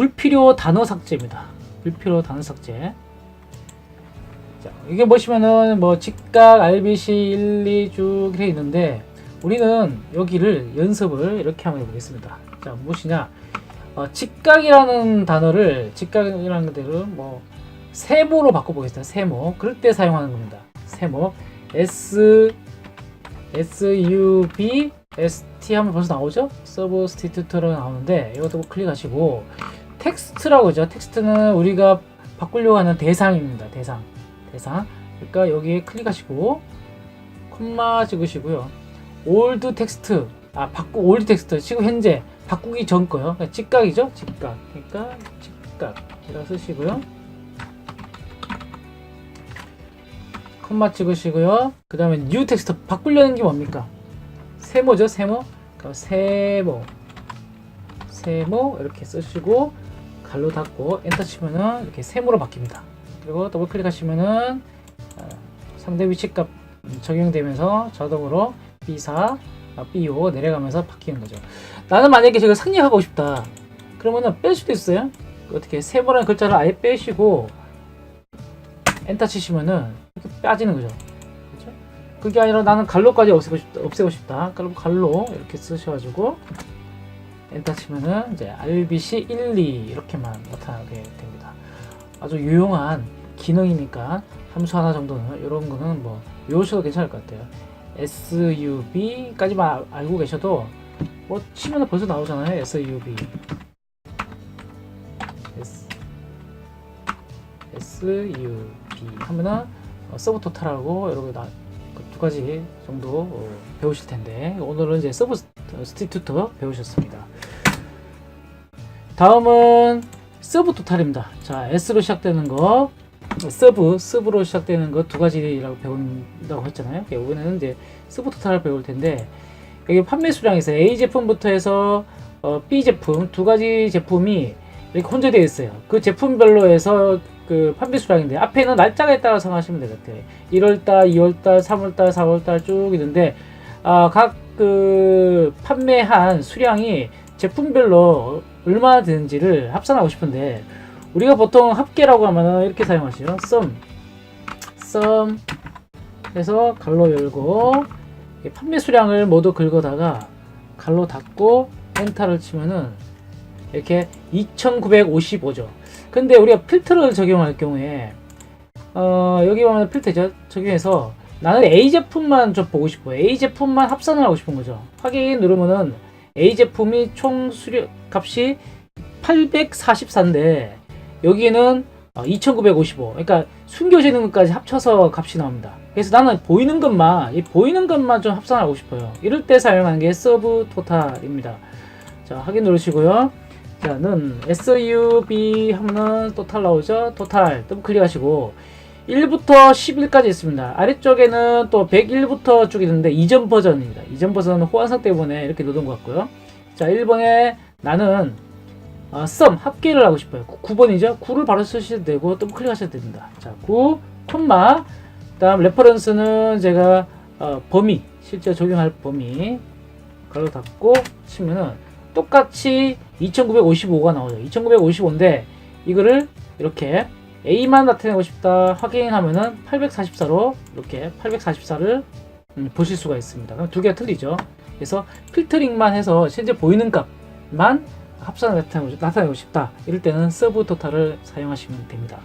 불필요 단어 삭제입니다. 불필요 단어 삭제. 자, 이게 보시면은 뭐 직각, RBC 1, 2 쭉 이렇게 있는데 우리는 여기를 연습을 이렇게 한번 해보겠습니다. 자, 무엇이냐? 어, 직각이라는 단어를 직각이라는 것들을 뭐 세모로 바꿔보겠습니다. 세모. 그럴 때 사용하는 겁니다. 세모. S S U B S T 하면 벌써 나오죠? 서브 스티튜트로 나오는데 이것도 클릭하시고 텍스트라고 하죠. 텍스트는 우리가 바꾸려고 하는 대상입니다. 대상. 대상. 그러니까 여기에 클릭하시고 콤마 찍으시고요. 올드 텍스트. 아, 바꾸 올드 텍스트. 지금 현재 바꾸기 전 거요. 그러니까 직각이죠? 직각. 그러니까 직각 이라 쓰시고요. 콤마 찍으시고요. 그 다음에 뉴 텍스트 바꾸려는 게 뭡니까? 세모죠, 세모. 그럼 세모, 세모 이렇게 쓰시고 갈로 닫고 엔터 치면은 이렇게 세모로 바뀝니다. 그리고 더블 클릭하시면은 어, 상대 위치값 적용되면서 자동으로 B4, 아, B5 내려가면서 바뀌는 거죠. 나는 만약에 제가 생략하고 싶다. 그러면은 뺄 수도 있어요. 어떻게 세모라는 글자를 아예 빼시고 엔터 치시면은 이렇게 빠지는 거죠. 그렇죠? 그게 아니라 나는 갈로까지 없애고 싶다. 없애고 싶다. 그럼 갈로 이렇게 쓰셔가지고 엔터 치면은 이제 RBC 1, 2 이렇게만 나타나게 됩니다. 아주 유용한 기능이니까 함수 하나 정도는 이런 거는 뭐 외우셔도 괜찮을 것 같아요. SUB까지만 알고 계셔도 뭐 치면 벌써 나오잖아요. SUB. SUB 하면은 어, 서브 토탈하고 여러 가지 두 가지 정도 어, 배우실 텐데 오늘은 이제 서브 스티튜트 배우셨습니다. 다음은 서브 토탈입니다. 자, S로 시작되는 거, 서브, 서브로 시작되는 거 두 가지라고 배운다고 했잖아요. 이번에는 이제 서브 토탈을 배울 텐데 여기 판매 수량에서 A 제품부터 해서 어, B 제품 두 가지 제품이 이렇게 혼재되어 있어요. 그 제품별로 해서 그 판매 수량인데 앞에는 날짜에 따라서 하시면 되겠대요. 1월달, 2월달, 3월달, 4월달 쭉 있는데 아, 각 그 판매한 수량이 제품별로 얼마나 되는지를 합산하고 싶은데 우리가 보통 합계라고 하면은 이렇게 사용하시죠. sum, sum 해서 갈로 열고 이 판매 수량을 모두 긁어다가 갈로 닫고 엔터를 치면은 이렇게 2955죠. 근데 우리가 필터를 적용할 경우에 어, 여기 보면 필터죠. 적용해서 나는 A 제품만 좀 보고 싶어요. A 제품만 합산을 하고 싶은 거죠. 확인 누르면은 A 제품이 총 수료 값이 844인데 여기에는 2955. 그러니까 숨겨지는 것까지 합쳐서 값이 나옵니다. 그래서 나는 보이는 것만 이 보이는 것만 좀 합산하고 싶어요. 이럴 때 사용하는 게 서브 토탈입니다. 자 확인 누르시고요. 자는 SUB 하면은 토탈 나오죠. 토탈 더블 클릭하시고 1부터 11까지 있습니다. 아래쪽에는 또 101부터 쭉 있는데 이전 버전입니다. 이전 버전은 호환성 때문에 이렇게 놓은 것 같고요. 자 1번에 나는 어, 썸 합계를 하고 싶어요. 9번이죠. 9를 바로 쓰셔도 되고 더블 클릭하셔도 됩니다. 자 9, 콤마 다음 레퍼런스는 제가 어, 범위 실제 적용할 범위 가로 닫고 치면은 똑같이 2955가 나오죠. 2955인데 이거를 이렇게 A만 나타내고 싶다 확인하면은 844로 이렇게 844를 음, 보실 수가 있습니다. 그럼 두 개가 틀리죠. 그래서 필터링만 해서 실제 보이는 값만 합산을 나타내고, 나타내고 싶다. 이럴 때는 서브 토탈을 사용하시면 됩니다.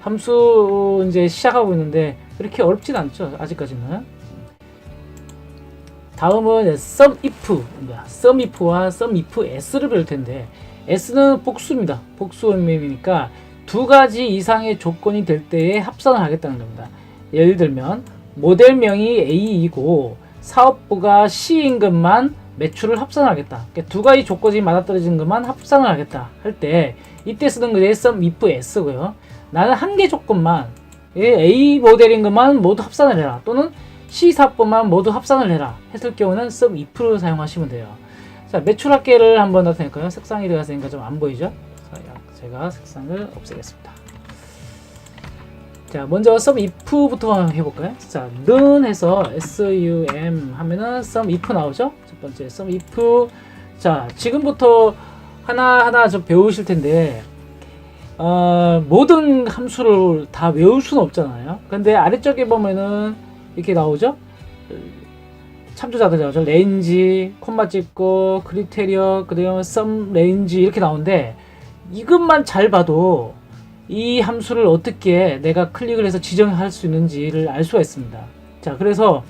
함수 이제 시작하고 있는데 그렇게 어렵진 않죠. 아직까지는. 다음은 sum if, sum if와 sum if s를 배울 텐데 s는 복수입니다. 복수 의미니까 두 가지 이상의 조건이 될 때에 합산을 하겠다는 겁니다. 예를 들면 모델명이 A이고 사업부가 C인 것만 매출을 합산을 하겠다. 그러니까 두 가지 조건이 맞아떨어지는 것만 합산을 하겠다 할 때 이때 쓰는 것이 sum if s고요. 나는 한 개 조건만 A 모델인 것만 모두 합산을 해라. 또는 C 사업부만 모두 합산을 해라. 했을 경우는 sum if를 사용하시면 돼요. 자 매출 합계를 한번 나타낼까요? 색상이 들어갔으니까 좀 안 보이죠? 자, 제가 색상을 없애겠습니다. 자, 먼저 sum if부터 해볼까요? 자, 는 해서 sum 하면은 sum if 나오죠? 첫 번째 sum if. 자, 지금부터 하나하나 좀 배우실 텐데 어, 모든 함수를 다 외울 수는 없잖아요. 근데 아래쪽에 보면은 이렇게 나오죠. 참조자들 나오죠. 레인지, 콤마 찍고, 크리테리어, 그다음에 썸 레인지 이렇게 나오는데 이것만 잘 봐도 이 함수를 어떻게 내가 클릭을 해서 지정할 수 있는지를 알 수가 있습니다. 자, 그래서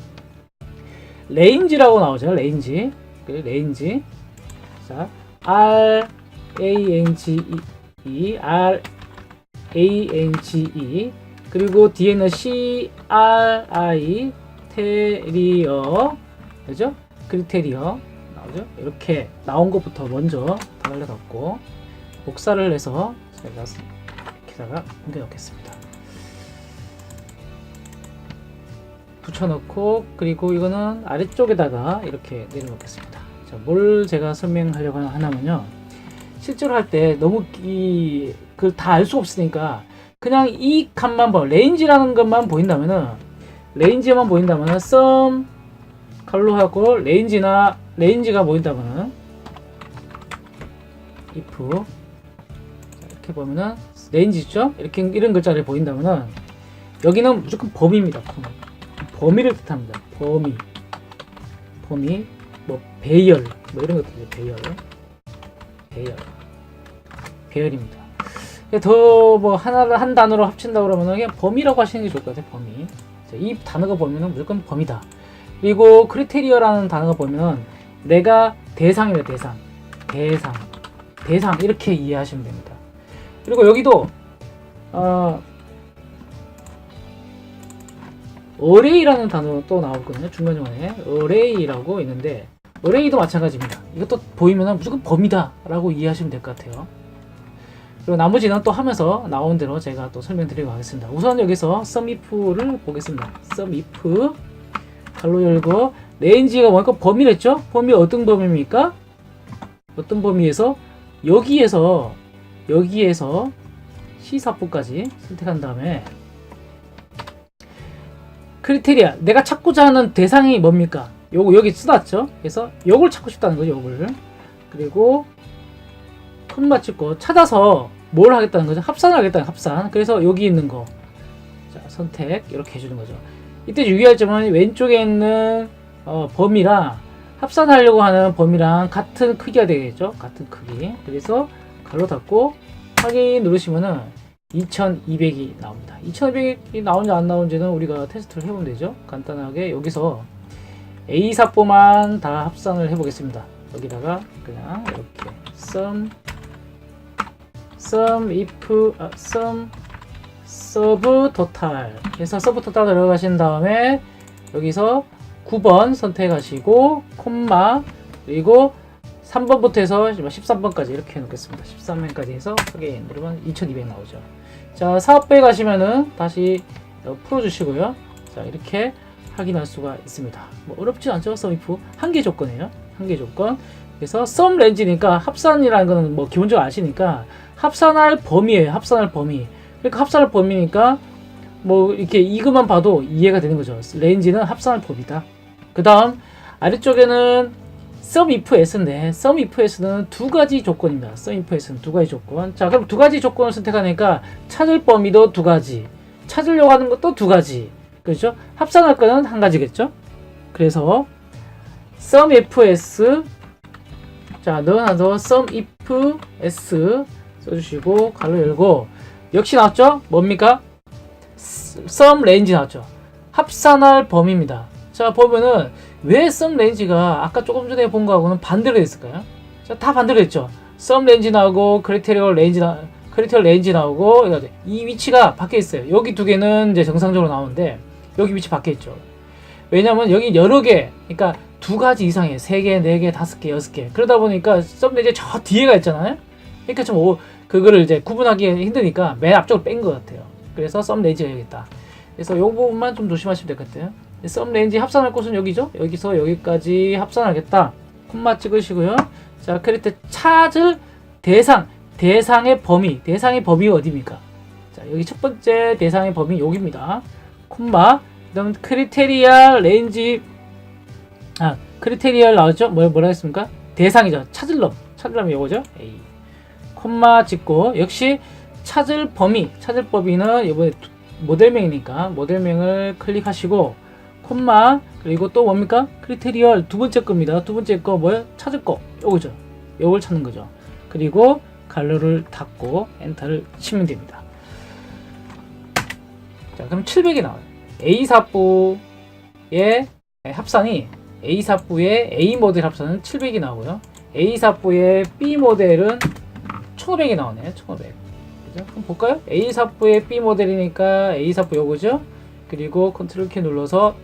레인지라고 나오죠. 레인지. 그 레인지. 자, R A N G E R A N G E 그리고 뒤에는 C R I 테리어 그죠? 크리테리어 나오죠? 이렇게 나온 것부터 먼저 다 달려갖고 복사를 해서 제가 여기다가 옮겨 놓겠습니다. 붙여놓고 그리고 이거는 아래쪽에다가 이렇게 내려놓겠습니다. 자, 뭘 제가 설명하려고 하냐면요. 실제로 할 때 너무 이 그걸 다알 수 없으니까 그냥 이 칸만 봐. 레인지라는 것만 보인다면은 레인지만 보인다면은 썸 칼로 하고 레인지나 레인지가 보인다면은 if 자, 이렇게 보면은 레인지죠? 이렇게 이런 글자를 보인다면은 여기는 무조건 범위입니다 범위. 범위를 뜻합니다. 범위. 범위. 뭐 배열. 뭐 이런 것들이 배열. 배열. 배열입니다 더 뭐 하나를 한 단어로 합친다 그러면 그냥 범위라고 하시는 게 좋을 것 같아요 범위. 자, 이 단어가 보면은 무조건 범위다. 그리고 크리테리어라는 단어가 보면 내가 대상이다 대상. 대상. 대상. 이렇게 이해하시면 됩니다. 그리고 여기도 어, 어레이라는 단어 또 나오거든요 중간중간에. 어레이라고 있는데 어레이도 마찬가지입니다. 이것도 보이면 무조건 범위다 라고 이해하시면 될 것 같아요 그리고 나머지는 또 하면서 나온 대로 제가 또 설명드리고 하겠습니다 우선 여기서 sumif를 보겠습니다 sumif 갈로 열고 레인지가 뭐니까 범위랬죠 범위 어떤 범위입니까 어떤 범위에서 여기에서 여기에서 C4부까지 선택한 다음에 크리테리아 내가 찾고자 하는 대상이 뭡니까? 요거 여기 써놨죠? 그래서 요걸 찾고 싶다는 거죠, 요걸. 그리고 콤마 찍고 찾아서 뭘 하겠다는 거죠? 합산을 하겠다는 합산. 그래서 여기 있는 거. 자, 선택 이렇게 해주는 거죠. 이때 유의할 점은 왼쪽에 있는 어, 범위랑 합산하려고 하는 범위랑 같은 크기가 되겠죠? 같은 크기. 그래서 가로 닫고 확인 누르시면은 2200이 나옵니다. 2200이 나오는지 안 나오는지는 우리가 테스트를 해보면 되죠. 간단하게 여기서 A4보만 다 합산을 해보겠습니다. 여기다가 그냥 이렇게 sum sum if 아, sum sub total 해서 sub total 들어가신 다음에 여기서 9번 선택하시고 콤마 그리고 3번부터 해서 13번까지 이렇게 해놓겠습니다. 13번까지 해서 확인 누르면 2200 나오죠. 자, 사업부에 가시면은 다시 풀어주시고요. 자, 이렇게 확인할 수가 있습니다. 뭐 어렵지 않죠? 썸이프 한개 조건이에요. 한 개 조건. 그래서 썸 렌즈니까 합산이라는 거는 뭐 기본적으로 아시니까 합산할 범위예요. 합산할 범위. 그러니까 합산할 범위니까 뭐 이렇게 이것만 봐도 이해가 되는 거죠. 렌즈는 합산할 범위다. 그 다음 아래쪽에는 sum if s인데 sum if s는 두 가지 조건입니다. sum if s는 두 가지 조건. 자, 그럼 두 가지 조건을 선택하니까 찾을 범위도 두 가지, 찾으려고 하는 것도 두 가지. 그렇죠? 합산할 거는 한 가지겠죠? 그래서 sum if s 자, 넣어놔서 sum if s 써주시고 가로 열고 역시 나왔죠? 뭡니까? sum range 나왔죠? 합산할 범위입니다. 자, 보면은 왜 sum range가 아까 조금 전에 본 거하고는 반대로 됐을까요? 자, 다 반대로 됐죠. sum range 나오고 critical range 나 critical range 나오고 이 위치가 바뀌어 있어요. 여기 두 개는 이제 정상적으로 나오는데 여기 위치 바뀌어 있죠. 왜냐면 여기 여러 개, 그러니까 두 가지 이상이에요. 세 개, 네 개, 다섯 개, 여섯 개. 그러다 보니까 range 저 뒤에가 있잖아요. 그러니까 좀 오, 그거를 이제 구분하기 힘드니까 맨 앞쪽으로 뺀것 같아요. 그래서 여기 있다. 그래서 이 부분만 좀 조심하시면 될 것 같아요. 썸 레인지 합산할 곳은 여기죠? 여기서 여기까지 합산하겠다. 콤마 찍으시고요. 자, 크리트 찾을 대상, 대상의 범위, 대상의 범위가 어디입니까? 자, 여기 첫 번째 대상의 범위 여기입니다. 콤마, 그다음 크리테리아 레인지, 아, 크리테리아 나왔죠? 뭐, 뭐라 했습니까? 대상이죠. 찾을 놈, 찾을 놈이 요거죠? A. 콤마 찍고 역시 찾을 범위 찾을 범위는 이번에 두- 모델명이니까 모델명을 클릭하시고 콤마 그리고 또 뭡니까 크리테리얼 두 번째 겁니다 두 번째 거 뭐예요 찾을 거 요거죠 요걸 찾는 거죠 그리고 갈로를 닫고 엔터를 치면 됩니다 자 그럼 700이 나와요 A 사부의 합산이 A 사부의 A 모델 합산은 700이 나오고요. A 사부의 B 모델은 1500이 나오네요. 1500 그죠? 그럼 볼까요? A 사부의 B 모델이니까 A 사부 요거죠? 그리고 컨트롤 키 눌러서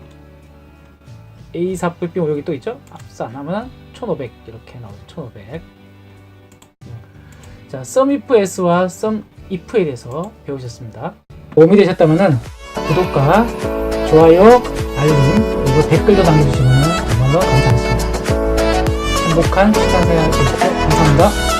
A 사부 B 여기 또 있죠? 합산 하면 1500 이렇게 나오죠. 1500 자, 썸이프 S와 썸이프에 대해서 배우셨습니다. 도움이 되셨다면 구독과 좋아요, 알림, 그리고 댓글도 남겨주시면 정말로 감사하겠습니다. 행복한 시간 되시고 감사합니다.